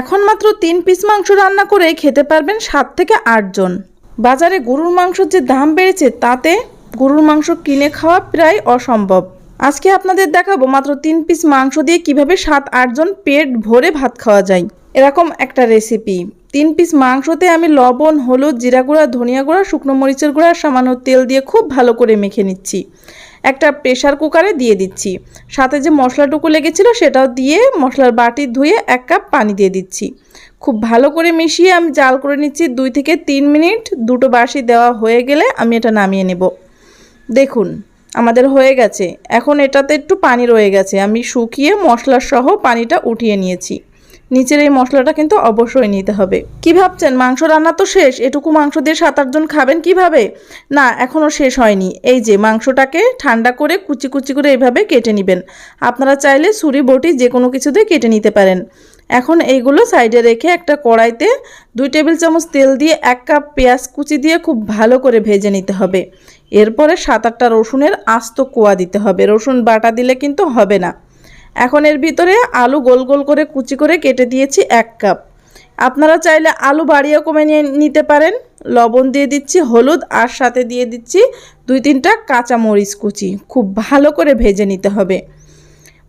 এখন মাত্র তিন পিস মাংস রান্না করে খেতে পারবেন সাত থেকে আটজন বাজারে গরুর মাংসের যে দাম বেড়েছে, তাতে গরুর মাংস কিনে খাওয়া প্রায় অসম্ভব। আজকে আপনাদের দেখাবো মাত্র তিন পিস মাংস দিয়ে কীভাবে সাত আটজন পেট ভরে ভাত খাওয়া যায়। এরকম একটা রেসিপি তিন পিস মাংসতে আমি লবণ, হলুদ, জিরা গুঁড়া, ধনিয়া গুঁড়া, শুকনো মরিচের গুঁড়া, সামান্য তেল দিয়ে খুব ভালো করে মেখে নিচ্ছি। একটা প্রেশার কুকারে দিয়ে দিচ্ছি। সাথে যে মশলাটুকু লেগেছিল সেটাও দিয়ে মশলার বাটি ধুয়ে এক কাপ পানি দিয়ে দিচ্ছি। খুব ভালো করে মিশিয়ে আমি জাল করে নিচ্ছি দুই থেকে তিন মিনিট। দুটো বাসি দেওয়া হয়ে গেলে আমি এটা নামিয়ে নেব। দেখুন, আমাদের হয়ে গেছে। এখন এটাতে একটু পানি রয়ে গেছে। আমি শুকিয়ে মশলা সহ পানিটা উঠিয়ে নিয়েছি। নিচের এই মশলাটা কিন্তু অবশ্যই নিতে হবে। কি ভাবছেন? মাংস রান্না তো শেষ, এটুকু মাংস দিয়ে সাত আটজন খাবেন কীভাবে? না এখনও শেষ হয়নি। এই যে, মাংসটাকে ঠান্ডা করে কুচি কুচি করে এইভাবে কেটে নেবেন। আপনারা চাইলে ছুরি, বটি, যে কোনো কিছু দিয়ে কেটে নিতে পারেন। এখন এইগুলো সাইডে রেখে একটা কড়াইতে দুই টেবিল চামচ তেল দিয়ে এক কাপ পেঁয়াজ কুচি দিয়ে খুব ভালো করে ভেজে নিতে হবে। এরপরে সাত আটটা রসুনের আস্ত কোয়া দিতে হবে। রসুন বাটা দিলে কিন্তু হবে না। এখন এর ভিতরে আলু গোল গোল করে কুচি করে কেটে দিয়েছি এক কাপ। আপনারা চাইলে আলু বাড়িয়ে কমে নিয়ে নিতে পারেন। লবণ দিয়ে দিচ্ছি, হলুদ, আর সাথে দিয়ে দিচ্ছি দুই তিনটা কাঁচা মরিচ কুচি। খুব ভালো করে ভেজে নিতে হবে।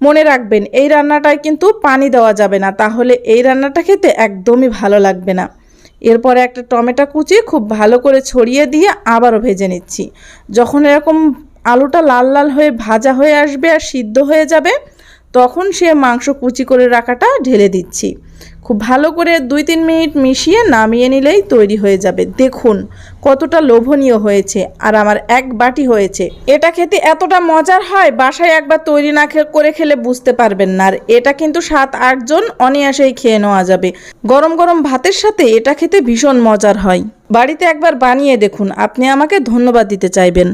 মনে রাখবেন, এই রান্নাটায় কিন্তু পানি দেওয়া যাবে না, তাহলে এই রান্নাটা খেতে একদমই ভালো লাগবে না। এরপরে একটা টমেটো কুচি খুব ভালো করে ছড়িয়ে দিয়ে আবারও ভেজে নিচ্ছি। যখন এরকম আলুটা লাল লাল হয়ে ভাজা হয়ে আসবে আর সিদ্ধ হয়ে যাবে তখন সে মাংস কুচি করে রাখাটা ঢেলে দিচ্ছি। খুব ভালো করে দুই তিন মিনিট মিশিয়ে নামিয়ে নিলেই তৈরি হয়ে যাবে। দেখুন কতটা লোভনীয় হয়েছে আর আমার এক বাটি হয়েছে। এটা খেতে এতটা মজার হয়, বাসায় একবার তৈরি না করে খেলে বুঝতে পারবেন না। আর এটা কিন্তু সাত আটজন অনায়াসেই খেয়ে নেওয়া যাবে। গরম গরম ভাতের সাথে এটা খেতে ভীষণ মজার হয়। বাড়িতে একবার বানিয়ে দেখুন। আপনি আমাকে ধন্যবাদ দিতে চাইবেন।